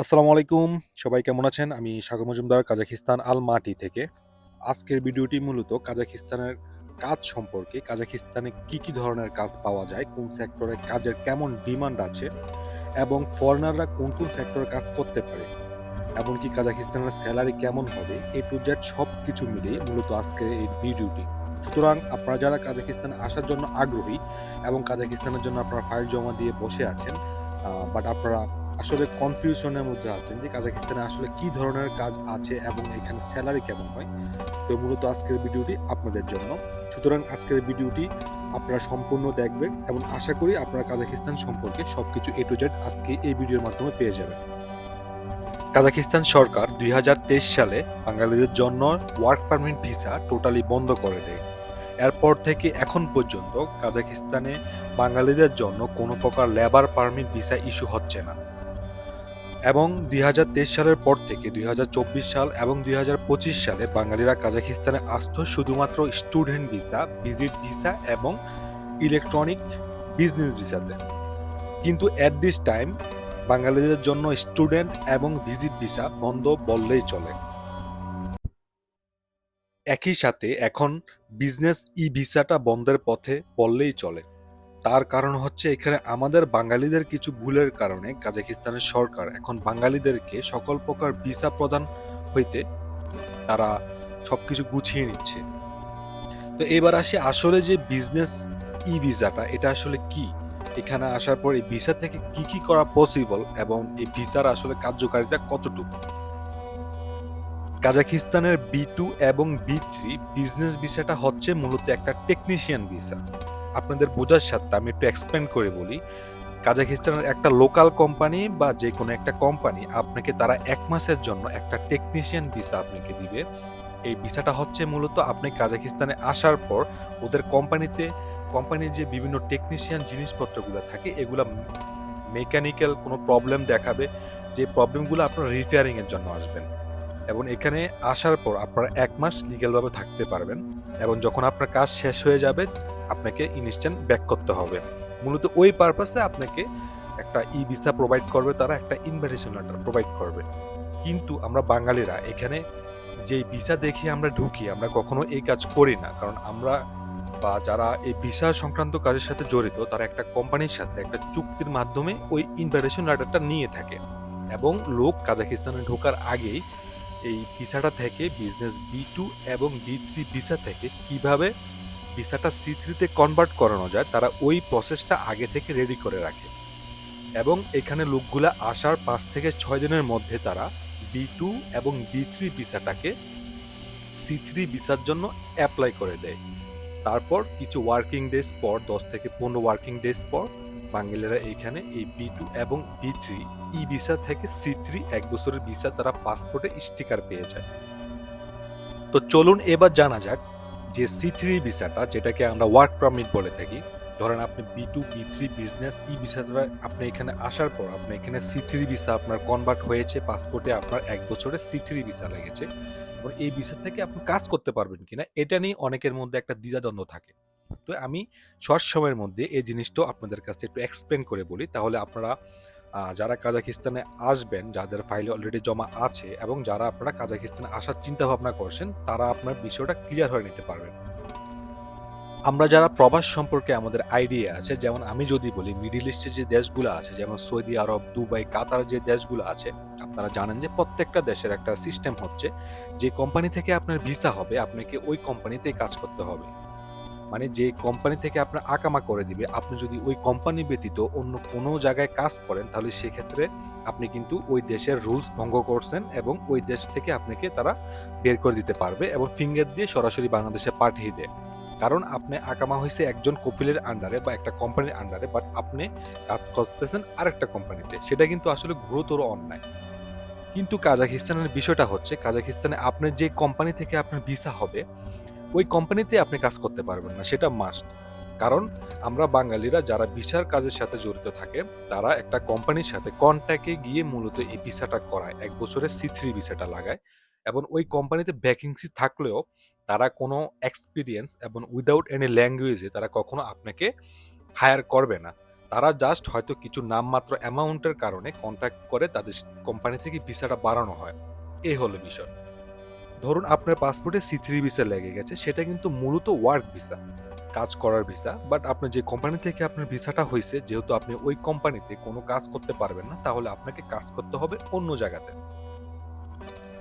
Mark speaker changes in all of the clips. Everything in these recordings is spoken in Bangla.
Speaker 1: আসসালামু আলাইকুম। সবাই কেমন আছেন? আমি সাগর মজুমদার, কাজাখিস্তান আল মাটি থেকে। আজকের ভিডিওটি মূলত কাজাখিস্তানের কাজ সম্পর্কে, কাজাখিস্তানে কি কি ধরনের কাজ পাওয়া যায়, কোন সেক্টরে কাজের কেমন ডিমান্ড আছে এবং ফরেনাররা কোন কোন সেক্টরে কাজ করতে পারে, এমনকি কাজাখিস্তানের স্যালারি কেমন হবে, এ টু জেড সব কিছু মিলিয়ে মূলত আজকের এই ভিডিওটি। সুতরাং আপনারা যারা কাজাখিস্তানে আসার জন্য আগ্রহী এবং কাজাখিস্তানের জন্য আপনারা ফাইল জমা দিয়ে বসে আছেন বাট আপনারা আসলে কনফিউশনের মধ্যে আছেন যে কাজাকিস্তানে আসলে কি ধরনের কাজ আছে এবং এখানে স্যালারি কেমন হয়। তো মূলত আজকের ভিডিওটি আপনাদের জন্য। সুতরাং আজকের ভিডিওটি আপনারা সম্পূর্ণ দেখবেন এবং আশা করি আপনারা কাজাকিস্তান সম্পর্কে সব কিছু এ টু জেড আজকে এই ভিডিওর মাধ্যমে পেয়ে যাবেন। কাজাকিস্তান সরকার দুই হাজার তেইশ সালে বাঙালিদের জন্য ওয়ার্ক পারমিট ভিসা টোটালি বন্ধ করে দেয়। এরপর থেকে এখন পর্যন্ত কাজাকিস্তানে বাঙালিদের জন্য কোনো প্রকার লেবার পারমিট ভিসা ইস্যু হচ্ছে না। এবং দুই হাজার তেইশ সালের পর থেকে দুই হাজার চব্বিশ সাল এবং দুই হাজার পঁচিশ সালে বাঙালিরা কাজাখিস্তানে আসতো শুধুমাত্র স্টুডেন্ট ভিসা, ভিজিট ভিসা এবং ইলেকট্রনিক বিজনেস ভিসাতে। কিন্তু অ্যাট দিস টাইম বাঙালিদের জন্য স্টুডেন্ট এবং ভিজিট ভিসা বন্ধ বললেই চলে। একই সাথে এখন বিজনেস ই ভিসাটা বন্ধের পথে বললেই চলে। তার কারণ হচ্ছে এখানে আমাদের বাঙালিদের কিছু ভুলের কারণে কাজাকিস্তানের সরকার এখন বাঙালিদেরকে সকল প্রকার ভিসা প্রদান হইতে তারা সবকিছু গুছিয়ে নিচ্ছে। তো এবার আসি আসলে যে বিজনেস ই ভিসাটা এটা আসলে কি? এখানে আসার পর এই ভিসা থেকে কি কি করা পসিবল এবং এই ভিসার আসলে কার্যকারিতা কতটুকু? কাজাকিস্তানের বি টু এবং বি থ্রি বিজনেস ভিসাটা হচ্ছে মূলত একটা টেকনিশিয়ান ভিসা আপনাদের বোঝার সাথে আমি একটু এক্সপ্লেন করে বলি। কাজাকিস্তানের একটা লোকাল কোম্পানি বা যে কোনো একটা কোম্পানি আপনাকে তারা এক মাসের জন্য একটা টেকনিশিয়ান ভিসা আপনাকে দিবে। এই ভিসাটা হচ্ছে মূলত আপনি কাজাকিস্তানে আসার পর ওদের কোম্পানিতে কোম্পানির যে বিভিন্ন টেকনিশিয়ান জিনিসপত্রগুলো থাকে, এগুলো মেকানিক্যাল কোনো প্রবলেম দেখাবে। যে প্রবলেমগুলো আপনার রিপেয়ারিংয়ের জন্য আসবেন এবং এখানে আসার পর আপনারা এক মাস লিগ্যালভাবে থাকতে পারবেন এবং যখন আপনার কাজ শেষ হয়ে যাবে, আপনাকে ইনস্ট্যান্ট ব্যাক করতে হবে। মূলত ওই পারপাসে আপনাকে একটা ই ভিসা প্রোভাইড করবে, তারা একটা ইনভাইটেশন লেটার প্রোভাইড করবে। কিন্তু আমরা বাঙালিরা এখানে যে ভিসা দেখে আমরা ঢুকি, আমরা কখনো এই কাজ করি না। কারণ আমরা বা যারা এই ভিসা সংক্রান্ত কাজের সাথে জড়িত, তারা একটা কোম্পানির সাথে একটা চুক্তির মাধ্যমে ওই ইনভাইটেশন লেটারটা নিয়ে থাকে। এবং লোক কাজাকিস্তানে ঢোকার আগেই এই ভিসাটা থেকে বিজনেস বি টু এবং বি থ্রি ভিসা থেকে কীভাবে ভিসাটা সি থ্রিতে কনভার্ট করানো যায়, তারা ওই প্রসেসটা আগে থেকে রেডি করে রাখে। এবং এখানে লোকগুলা আসার পাঁচ থেকে ছয় দিনের মধ্যে তারা বি টু এবং বি থ্রি ভিসাটাকে সি থ্রি ভিসার জন্য অ্যাপ্লাই করে দেয়। তারপর কিছু ওয়ার্কিং ডেজ পর, দশ থেকে পনেরো ওয়ার্কিং ডেজ পর বাঙালিরা এইখানে এই বি টু এবং বি থ্রি ই ভিসা থেকে সি থ্রি এক বছরের ভিসা তারা পাসপোর্টে স্টিকার পেয়ে যায়। তো চলুন এবার জানা যাক যে সি থ্রি ভিসাটা, যেটাকে আমরা ওয়ার্ক পারমিট বলে থাকি, ধরেন আপনি B two B three business E visa আপনি এখানে আসার পর আপনি এখানে সি থ্রি ভিসা আপনার কনভার্ট হয়েছে, পাসপোর্টে আপনার এক বছরের সি থ্রি ভিসা লেগেছে। এই ভিসা থেকে আপনি কাজ করতে পারবেন কিনা, এটা নিয়ে অনেকের মধ্যে একটা দ্বিধাদ্বন্দ্ব থাকে। তো আমি শর্ট সময়ের মধ্যে এই জিনিসটাও আপনাদের কাছে একটু এক্সপ্লেন করে বলি। তাহলে আপনারা যারা কাজাকিস্তানে আসবেন, যাদের ফাইল অলরেডি জমা আছে এবং যারা আপনারা কাজাকিস্তানে আসার চিন্তা ভাবনা করছেন, তারা আপনার বিষয়টা ক্লিয়ার হয়ে নিতে পারবেন। আমরা যারা প্রবাস সম্পর্কে আমাদের আইডিয়া আছে, যেমন আমি যদি বলি মিডিল ইস্টের যে দেশগুলো আছে, যেমন সৌদি আরব, দুবাই, কাতার যে দেশগুলো আছে, আপনারা জানেন যে প্রত্যেকটা দেশের একটা সিস্টেম হচ্ছে, যে কোম্পানি থেকে আপনার ভিসা হবে, আপনাকে ওই কোম্পানিতেই কাজ করতে হবে। মানে যে কোম্পানি থেকে আপনার আকামা করে দিবে, আপনি যদি ওই কোম্পানি ব্যতীত অন্য কোনো জায়গায় কাজ করেন, তাহলে সেক্ষেত্রে আপনি কিন্তু ওই দেশের রুলস ভঙ্গ করছেন এবং ওই দেশ থেকে আপনাকে তারা বের করে দিতে পারবে এবং ফিঙ্গার দিয়ে সরাসরি বাংলাদেশে পাঠিয়ে দেয়। কারণ আপনি আকামা হয়েছে একজন কপিলের আন্ডারে বা একটা কোম্পানির আন্ডারে বাট আপনি কাজ করতেছেন আরেকটা কোম্পানিতে সেটা কিন্তু আসলে ঘোরতর অন্যায়। কিন্তু কাজাকিস্তানের বিষয়টা হচ্ছে কাজাকিস্তানে আপনার যে কোম্পানি থেকে আপনার ভিসা হবে ওই কোম্পানিতে আপনি কাজ করতে পারবেন না, সেটা মাস্ট কারণ আমরা বাঙালিরা যারা ভিসার কাজের সাথে জড়িত থাকে, তারা একটা কোম্পানির সাথে কন্ট্যাক্টে গিয়ে মূলত এই ভিসাটা করায়, এক বছরের সি থ্রি ভিসাটা লাগায়। এবং ওই কোম্পানিতে ভ্যাকেন্সি থাকলেও তারা কোনো এক্সপিরিয়েন্স এবং উইদাউট এনি ল্যাঙ্গুয়েজে তারা কখনো আপনাকে হায়ার করবে না। তারা জাস্ট হয়তো কিছু নামমাত্র অ্যামাউন্টের কারণে কন্ট্যাক্ট করে তাদের কোম্পানি থেকে ভিসাটা বাড়ানো হয়। এই হলো বিষয়। ধরুন আপনার পাসপোর্টে সি থ্রি ভিসা লেগে গেছে, সেটা কিন্তু মূলত ওয়ার্ক ভিসা কাজ করার ভিসা বাট আপনার যে কোম্পানি থেকে আপনার ভিসাটা হয়েছে যেহেতু আপনি ওই কোম্পানিতে কোনো কাজ করতে পারবেন না, তাহলে আপনাকে কাজ করতে হবে অন্য জায়গাতে।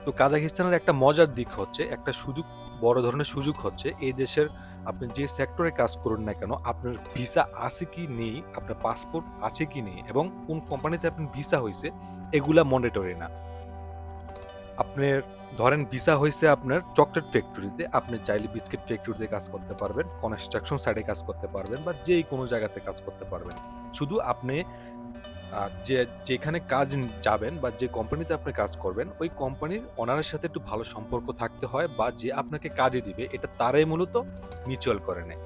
Speaker 1: তো কাজাকিস্তানের একটা মজার দিক হচ্ছে, একটা সুযোগ, বড় ধরনের সুযোগ হচ্ছে, এই দেশের আপনি যে সেক্টরে কাজ করুন না কেন, আপনার ভিসা আছে কি নেই, আপনার পাসপোর্ট আছে কি নেই, এবং কোন কোম্পানিতে আপনার ভিসা হয়েছে এগুলা মনিটরি না। আপনার, ধরেন ভিসা হয়েছে আপনার চকলেট ফ্যাক্টরিতে আপনি চাইলে বিস্কিট ফ্যাক্টরিতে কাজ করতে পারবেন কনস্ট্রাকশন সাইডে কাজ করতে পারবেন বা যেই কোনো জায়গাতে কাজ করতে পারবেন। শুধু আপনি যে, যেখানে কাজ যাবেন বা যে কোম্পানিতে আপনি কাজ করবেন, ওই কোম্পানির ওনারের সাথে একটু ভালো সম্পর্ক থাকতে হয় বা যে আপনাকে কাজে দিবে, এটা তারাই মূলত মিউচুয়াল করে নেয়।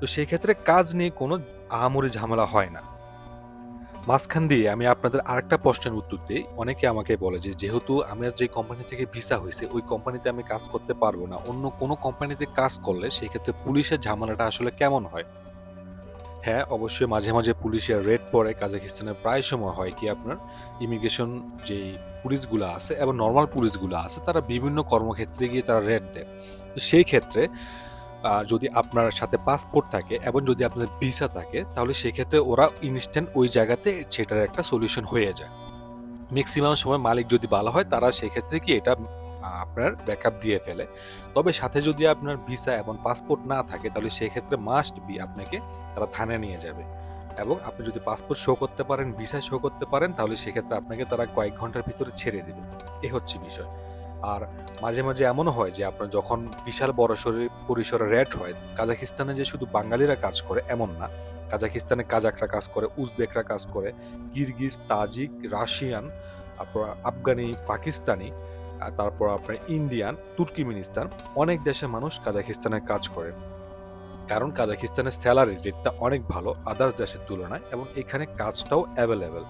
Speaker 1: তো সেই ক্ষেত্রে কাজ নিয়ে কোনো আহামরি ঝামেলা হয় না। মাঝখান দিয়ে আমি আপনাদের আরেকটা প্রশ্নের উত্তর দিই। অনেকে আমাকে বলে যে, যেহেতু আমার যে কোম্পানি থেকে ভিসা হয়েছে, ওই কোম্পানিতে আমি কাজ করতে পারব না। অন্য কোনো কোম্পানিতে কাজ করলে সেই ক্ষেত্রে পুলিশের ঝামেলাটা আসলে কেমন হয়? হ্যাঁ অবশ্যই মাঝে মাঝে পুলিশের রেড পড়ে কাজাকিস্তানে প্রায় সময় হয় কি আপনার ইমিগ্রেশন যে পুলিশগুলো আছে, এবং নর্মাল পুলিশগুলো আছে, তারা বিভিন্ন কর্মক্ষেত্রে গিয়ে তারা রেড দেয়। তো সেই ক্ষেত্রে যদি আপনার সাথে পাসপোর্ট থাকে এবং যদি আপনার ভিসা থাকে, তাহলে সেক্ষেত্রে ওরা ইনস্ট্যান্ট ওই জায়গাতে সেটার একটা সলিউশন হয়ে যায়। ম্যাক্সিমাম সময় মালিক যদি ভালো হয়, তারা সেক্ষেত্রে কি এটা আপনার ব্যাকআপ দিয়ে ফেলে। তবে সাথে যদি আপনার ভিসা এবং পাসপোর্ট না থাকে, তাহলে সেক্ষেত্রে মাস্ট বি আপনাকে তারা থানায় নিয়ে যাবে। এবং আপনি যদি পাসপোর্ট শো করতে পারেন ভিসা শো করতে পারেন, তাহলে সেক্ষেত্রে আপনাকে তারা কয়েক ঘণ্টার ভিতরে ছেড়ে দেবে। এ হচ্ছে বিষয়। আর মাঝে মাঝে এমনও হয় যে আপনার যখন বিশাল বড় শরীর পরিসরে রেট হয় কাজাকিস্তানে যে শুধু বাঙালিরা কাজ করে এমন না কাজাকিস্তানে কাজাকরা কাজ করে, উজবেকরা কাজ করে কিরগিজ তাজিক, রাশিয়ান, তারপর আফগানি, পাকিস্তানি তারপর আপনার ইন্ডিয়ান, তুর্কিমিনিস্তান, অনেক দেশের মানুষ কাজাকিস্তানে কাজ করে। কারণ কাজাকিস্তানের স্যালারি রেটটা অনেক ভালো, আদার্স দেশের তুলনায়, এবং এখানে কাজটাও অ্যাভেলেবেল।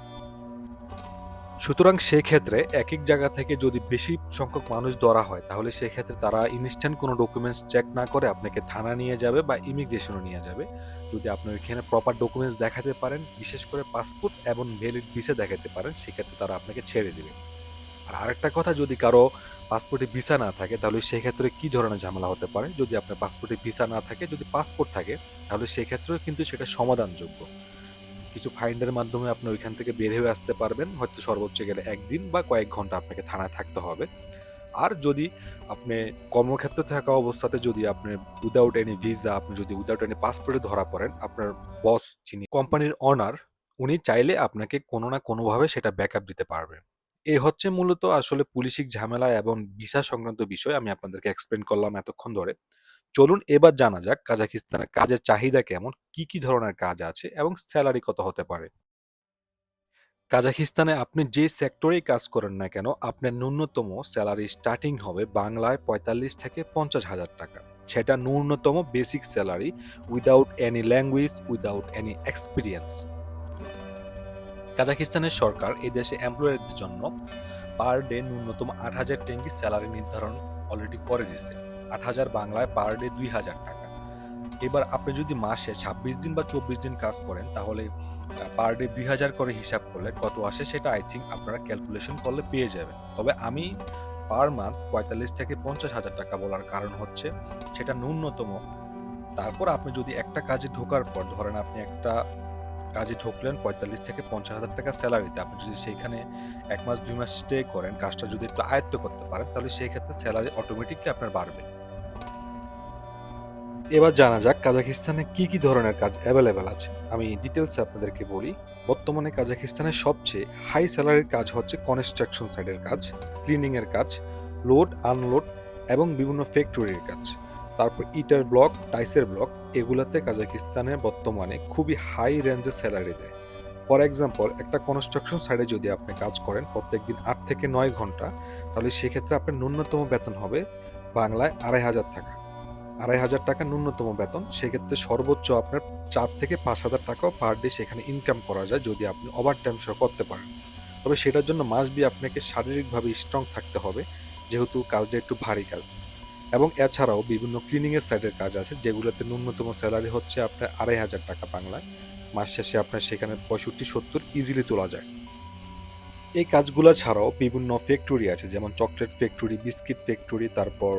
Speaker 1: সুতরাং সেক্ষেত্রে এক এক জায়গা থেকে যদি বেশি সংখ্যক মানুষ ধরা হয়, তাহলে সেক্ষেত্রে তারা ইনস্ট্যান্ট কোনো ডকুমেন্টস চেক না করে আপনাকে থানা নিয়ে যাবে বা ইমিগ্রেশনও নিয়ে যাবে। যদি আপনি ওইখানে প্রপার ডকুমেন্টস দেখাতে পারেন, বিশেষ করে পাসপোর্ট এবং ভ্যালিড ভিসা দেখাতে পারেন, সেক্ষেত্রে তারা আপনাকে ছেড়ে দেবে। আর আরেকটা কথা, যদি কারও পাসপোর্টে ভিসা না থাকে, তাহলে সেক্ষেত্রে কি ধরনের ঝামেলা হতে পারে? যদি আপনার পাসপোর্টে ভিসা না থাকে, যদি পাসপোর্ট থাকে, তাহলে সেক্ষেত্রেও কিন্তু সেটা সমাধানযোগ্য। কিছু ফাইন্ডের মাধ্যমে আপনি ওইখান থেকে বের হয়ে আসতে পারবেন। হয়তো সর্বোচ্চ গেলে একদিন বা কয়েক ঘণ্টা আপনাকে থানায় থাকতে হবে। আর যদি আপনি কর্মক্ষেত্রে থাকা অবস্থাতে যদি আপনি উইদাউট এনি ভিসা আপনি যদি উইদাউট এনি পাসপোর্টে ধরা পড়েন, আপনার বস যিনি কোম্পানির অনার উনি চাইলে আপনাকে কোনো না কোনোভাবে সেটা ব্যাকআপ দিতে পারবে। এই হচ্ছে মূলত আসলে পুলিশিক ঝামেলা এবং ভিসা সংক্রান্ত বিষয়। আমি আপনাদেরকে এক্সপ্লেন করলাম এতক্ষণ ধরে। চলুন এবার জানা যাক কাজাকিস্তানের কাজের চাহিদা কেমন, কি কি ধরনের কাজ আছে এবং স্যালারি কত হতে পারে। কাজাকিস্তানে আপনি যে সেক্টরেই কাজ করেন না কেন, আপনার ন্যূনতম স্যালারি স্টার্টিং হবে বাংলায় পঁয়তাল্লিশ থেকে পঞ্চাশ হাজার টাকা। সেটা ন্যূনতম basic salary without any language, without any experience. কাজাকিস্তানের সরকার এই দেশে এমপ্লয়ারদের জন্য পার ডে ন্যূনতম আট হাজার টেঙ্গি স্যালারি নির্ধারণ অলরেডি করে দিয়েছে। আট হাজার বাংলায় পার ডে দুই হাজার টাকা। এবার আপনি যদি মাসে ছাব্বিশ দিন বা চব্বিশ দিন কাজ করেন, তাহলে পার ডে দুই হাজার করে হিসাব করলে কত আসে সেটা আই থিঙ্ক আপনারা ক্যালকুলেশন করলে পেয়ে যাবেন। তবে আমি পার মান্থ পঁয়তাল্লিশ থেকে পঞ্চাশ হাজার টাকা বলার কারণ হচ্ছে, সেটা ন্যূনতম। তারপর আপনি যদি একটা কাজে ঢোকার পর, ধরেন আপনি একটা কাজে ঢুকলেন পঁয়তাল্লিশ থেকে পঞ্চাশ হাজার টাকা স্যালারিতে, আপনি যদি সেইখানে এক মাস, দুই মাস স্টে করেন, কাজটা যদি একটু আয়ত্ত করতে পারেন, তাহলে সেই ক্ষেত্রে স্যালারি অটোমেটিকলি আপনার বাড়বে। এবার জানা যাক কাজাকিস্তানে কি কি ধরনের কাজ অ্যাভেলেবেল আছে। আমি ডিটেলসে আপনাদেরকে বলি, বর্তমানে কাজাকিস্তানের সবচেয়ে হাই স্যালারির কাজ হচ্ছে কনস্ট্রাকশন সাইডের কাজ ক্লিনিং এর কাজ লোড আনলোড এবং বিভিন্ন ফ্যাক্টরির কাজ। তারপর ইটার ব্লক টাইসের ব্লক এগুলাতে কাজাকিস্তানে বর্তমানে খুবই হাই রেঞ্জের স্যালারি দেয়। ফর এক্সাম্পল একটা কনস্ট্রাকশন সাইডে যদি আপনি কাজ করেন প্রত্যেকদিন আট থেকে নয় ঘণ্টা, তাহলে সেক্ষেত্রে আপনার ন্যূনতম বেতন হবে বাংলায় আড়াই হাজার টাকা। আড়াই হাজার টাকা ন্যূনতম বেতন, সেক্ষেত্রে সর্বোচ্চ আপনার চার থেকে পাঁচ হাজার টাকাও পার ডে সেখানে ইনকাম করা যায় যদি আপনি ওভার টাইম সহ করতে পারেন। তবে সেটার জন্য মাস্ট বি আপনাকে শারীরিকভাবে স্ট্রং থাকতে হবে, যেহেতু কাজটা একটু ভারী কাজ। এবং এছাড়াও বিভিন্ন ক্লিনিংয়ের সাইডের কাজ আছে, যেগুলোতে ন্যূনতম স্যালারি হচ্ছে আপনার আড়াই হাজার টাকা বাংলায়। মাস শেষে আপনার সেখানে পঁয়ষট্টি, সত্তর ইজিলি তোলা যায়। এই কাজগুলো ছাড়াও বিভিন্ন ফ্যাক্টরি আছে, যেমন চকলেট ফ্যাক্টরি বিস্কিট ফ্যাক্টরি তারপর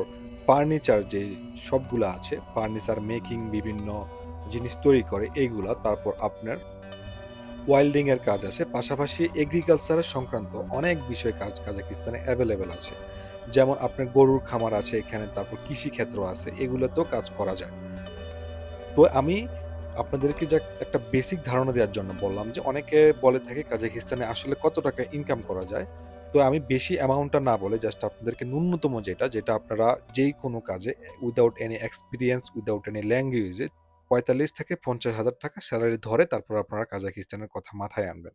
Speaker 1: ফার্নিচার যে সবগুলো আছে, ফার্নিচার মেকিং বিভিন্ন জিনিস তৈরি করে, এইগুলা, তারপর আপনার ওয়াইল্ডিং এর কাজ আছে। পাশাপাশি এগ্রিকালচারের সংক্রান্ত অনেক বিষয় কাজ কাজাকিস্তানে অ্যাভেলেবেল আছে। যেমন আপনার গরুর খামার আছে এখানে, তারপর কৃষি ক্ষেত্র আছে, এগুলোতেও কাজ করা যায়। তো আমি আপনাদেরকে যা একটা বেসিক ধারণা দেওয়ার জন্য বললাম যে, অনেকে বলে থাকে কাজাকিস্তানে আসলে কত টাকা ইনকাম করা যায়। তো আমি বেশি অ্যামাউন্টটা না বলে জাস্ট আপনাদেরকে ন্যূনতম যেটা যেটা আপনারা যেই কোনো কাজে without any experience without any ল্যাঙ্গুয়েজে পঁয়তাল্লিশ থেকে পঞ্চাশ হাজার টাকা স্যালারি ধরে তারপর আপনারা কাজাকিস্তানের কথা মাথায় আনবেন।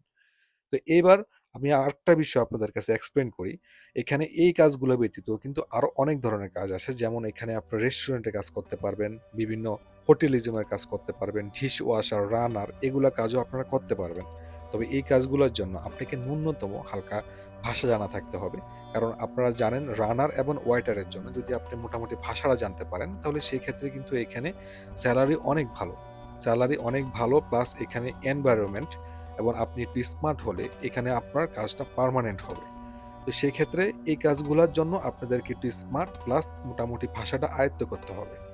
Speaker 1: তো এবার আমি আরেকটা বিষয় আপনাদের কাছে এক্সপ্লেন করি। এখানে এই কাজগুলো ব্যতীত কিন্তু আরও অনেক ধরনের কাজ আছে। যেমন এখানে আপনার রেস্টুরেন্টে কাজ করতে পারবেন, বিভিন্ন হোটেলিজমের কাজ করতে পারবেন ডিশ ওয়াশার রানার এগুলো কাজও আপনারা করতে পারবেন। তবে এই কাজগুলোর জন্য আপনাকে ন্যূনতম হালকা ভাষা জানা থাকতে হবে। কারণ আপনারা জানেন রানার এবং ওয়াইটারের জন্য। যদি আপনি মোটামুটি ভাষাটা জানতে পারেন, তাহলে সেই ক্ষেত্রে কিন্তু এখানে স্যালারি অনেক ভালো। স্যালারি অনেক ভালো, প্লাস এখানে এনভায়রনমেন্ট এবং আপনি একটু স্মার্ট হলে এখানে আপনার কাজটা পার্মানেন্ট হবে। তো সেই ক্ষেত্রে এই কাজগুলোর জন্য আপনাদেরকে একটু স্মার্ট, প্লাস মোটামুটি ভাষাটা আয়ত্ত করতে হবে।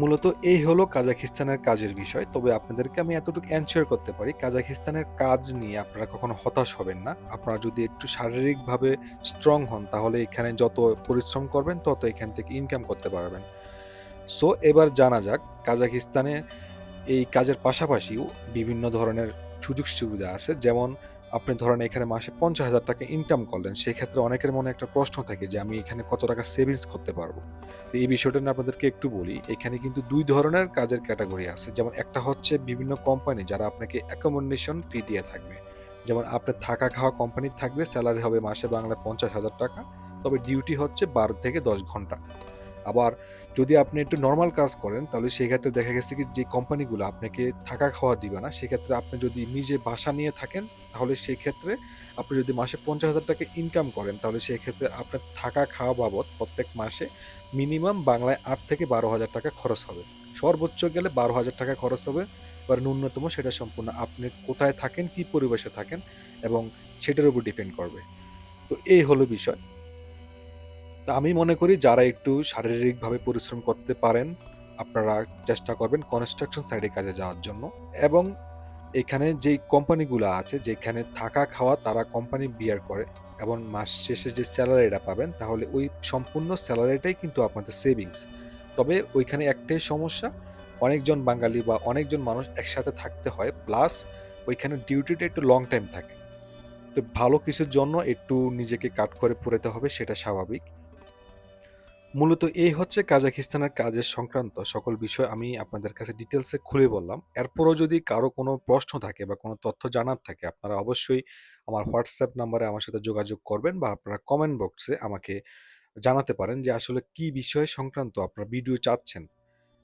Speaker 1: মূলত এই হলো কাজাখিস্তানের কাজের বিষয়। তবে আপনাদেরকে আমি এতটুকু অ্যানসার করতে পারি, কাজাখিস্তানের কাজ নিয়ে আপনারা কখনো হতাশ হবেন না। আপনারা যদি একটু শারীরিকভাবে স্ট্রং হন, তাহলে এখানে যত পরিশ্রম করবেন, তত এখান থেকে ইনকাম করতে পারবেন। সো এবার জানা যাক, কাজাখিস্তানে এই কাজের পাশাপাশিও বিভিন্ন ধরনের সুযোগ সুবিধা আছে। যেমন আপনি ধরেন এখানে মাসে পঞ্চাশ হাজার টাকা ইনকাম করলেন, সেক্ষেত্রে অনেকের মনে একটা প্রশ্ন থাকে যে, আমি এখানে কত টাকা সেভিংস করতে পারব? তো এই বিষয়টা নিয়ে আপনাদেরকে একটু বলি, এখানে কিন্তু দুই ধরনের কাজের ক্যাটাগরি আছে। যেমন একটা হচ্ছে বিভিন্ন কোম্পানি যারা আপনাকে অ্যাকোমোডেশন ফি দিয়ে থাকবে। যেমন আপনার থাকা খাওয়া কোম্পানি থাকবে স্যালারি হবে মাসে বাংলায় পঞ্চাশ হাজার টাকা, তবে ডিউটি হচ্ছে বারো থেকে দশ ঘণ্টা। আবার যদি আপনি একটু নর্মাল কাজ করেন, তাহলে সেক্ষেত্রে দেখা গেছে কি যে কোম্পানিগুলো আপনাকে থাকা খাওয়া দিবে না। সেক্ষেত্রে আপনি যদি নিজে বাসা নিয়ে থাকেন, তাহলে সেই ক্ষেত্রে আপনি যদি মাসে পঞ্চাশ হাজার টাকা ইনকাম করেন, তাহলে সেই ক্ষেত্রে আপনার থাকা খাওয়া বাবদ প্রত্যেক মাসে মিনিমাম বাংলায় আট থেকে বারো হাজার টাকা খরচ হবে। সর্বোচ্চ গেলে বারো হাজার টাকা খরচ হবে, এবার ন্যূনতম সেটা সম্পূর্ণ আপনি কোথায় থাকেন, কি পরিবেশে থাকেন, এবং সেটার উপর ডিপেন্ড করবে। তো এই হলো বিষয়। তা আমি মনে করি যারা একটু শারীরিকভাবে পরিশ্রম করতে পারেন, আপনারা চেষ্টা করবেন কনস্ট্রাকশন সাইডে কাজে যাওয়ার জন্য। এবং এখানে যে কোম্পানিগুলো আছে, যেখানে থাকা খাওয়া তারা কোম্পানি বিয়ার করে এবং মাস শেষে যে স্যালারিটা পাবেন, তাহলে ওই সম্পূর্ণ স্যালারিটাই কিন্তু আপনাদের সেভিংস তবে ওইখানে একটাই সমস্যা, অনেকজন বাঙালি বা অনেকজন মানুষ একসাথে থাকতে হয় প্লাস ওইখানে ডিউটিটা একটু লং টাইম থাকে। তো ভালো কিছুর জন্য একটু নিজেকে কাট করে পড়তে হবে, সেটা স্বাভাবিক। মূলত এই হচ্ছে কাজাখিস্তানের কাজের সংক্রান্ত সকল বিষয় আমি আপনাদের কাছে ডিটেলসে খুলে বললাম। এরপরও যদি কারও কোনো প্রশ্ন থাকে বা কোনো তথ্য জানার থাকে, আপনারা অবশ্যই আমার হোয়াটসঅ্যাপ নাম্বারে আমার সাথে যোগাযোগ করবেন বা আপনারা কমেন্ট বক্সে আমাকে জানাতে পারেন যে আসলে কি বিষয় সংক্রান্ত আপনারা ভিডিও চাচ্ছেন।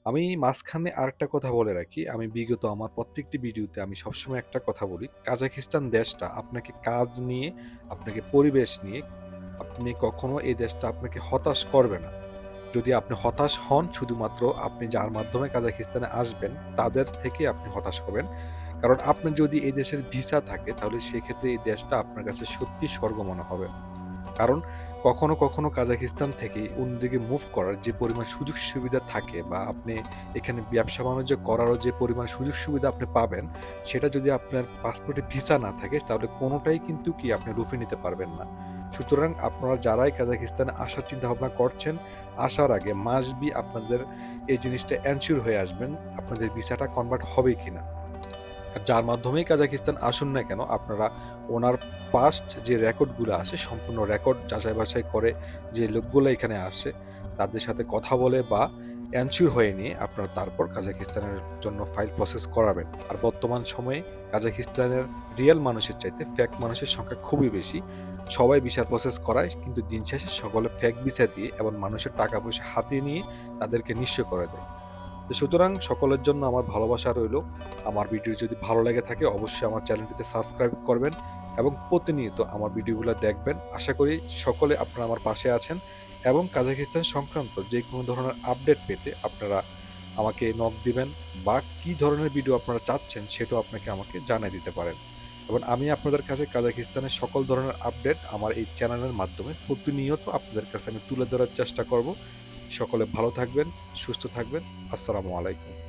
Speaker 1: আমি মাঝখানে আরেকটা কথা বলে রাখি, আমি বিগত আমার প্রত্যেকটি ভিডিওতে আমি সবসময় একটা কথা বলি, কাজাখিস্তান দেশটা আপনাকে কাজ নিয়ে, আপনাকে পরিবেশ নিয়ে আপনি কখনো এই দেশটা আপনাকে হতাশ করবে না। যদি আপনি হতাশ হন, শুধুমাত্র আপনি যার মাধ্যমে কাজাখিস্তানে আসবেন, তাদের থেকে আপনি হতাশ হবেন। কারণ আপনি যদি এই দেশের ভিসা থাকে, তাহলে সেক্ষেত্রে এই দেশটা আপনার কাছে সত্যি স্বর্গ মনে হবে। কারণ কখনো কখনো কাজাখিস্তান থেকে অন্যদিকে মুভ করার যে পরিমাণ সুযোগ সুবিধা থাকে বা আপনি এখানে ব্যবসা বাণিজ্য করারও যে পরিমাণ সুযোগ সুবিধা আপনি পাবেন, সেটা যদি আপনার পাসপোর্টে ভিসা না থাকে, তাহলে কোনোটাই কিন্তু কি আপনি রুফে নিতে পারবেন না। সুতরাং আপনারা যারাই কাজাকিস্তানে আসার চিন্তা ভাবনা করছেন, আসার আগে মাস বি আপনাদের এই জিনিসটা অ্যানসিওর হয়ে আসবেন, আপনাদের ভিসাটা কনভার্ট হবে কি না যার মাধ্যমেই কাজাকিস্তান আসুন না কেন, আপনারা ওনার পাস্ট যে রেকর্ডগুলো আছে, সম্পূর্ণ রেকর্ড যাচাই বাছাই করে যে লোকগুলো এখানে আসে, তাদের সাথে কথা বলে বা অ্যানসিওর হয়ে নিয়ে আপনারা তারপর কাজাকিস্তানের জন্য ফাইল প্রসেস করাবেন। আর বর্তমান সময়ে কাজাকিস্তানের রিয়েল মানুষের চাইতে ফ্যাক মানুষের সংখ্যা খুবই বেশি। সবাই ভিসার প্রসেস করায়, কিন্তু দিন শেষে সকলে ফেক ভিসা দিয়ে এবং মানুষের টাকা পয়সা হাতিয়ে নিয়ে তাদেরকে নিঃস্ব করে দেয়। তো সুতরাং সকলের জন্য আমার ভালোবাসা রইল। আমার ভিডিও যদি ভালো লেগে থাকে, অবশ্যই আমার চ্যানেলটিতে সাবস্ক্রাইব করবেন এবং প্রতিনিয়ত আমার ভিডিওগুলো দেখবেন। আশা করি সকলে আপনারা আমার পাশে আছেন এবং কাজাকিস্তান সংক্রান্ত যে কোনো ধরনের আপডেট পেতে আপনারা আমাকে নক দিবেন বা কী ধরনের ভিডিও আপনারা চাচ্ছেন সেটাও আপনাকে আমাকে জানিয়ে দিতে পারেন। এবং আমি আপনাদের কাছে কাজাকিস্তানের সকল ধরনের আপডেট আমার এই চ্যানেলের মাধ্যমে প্রতিনিয়ত আপনাদের কাছে আমি তুলে ধরার চেষ্টা করব। সকলে ভালো থাকবেন, সুস্থ থাকবেন। আসসালামু আলাইকুম।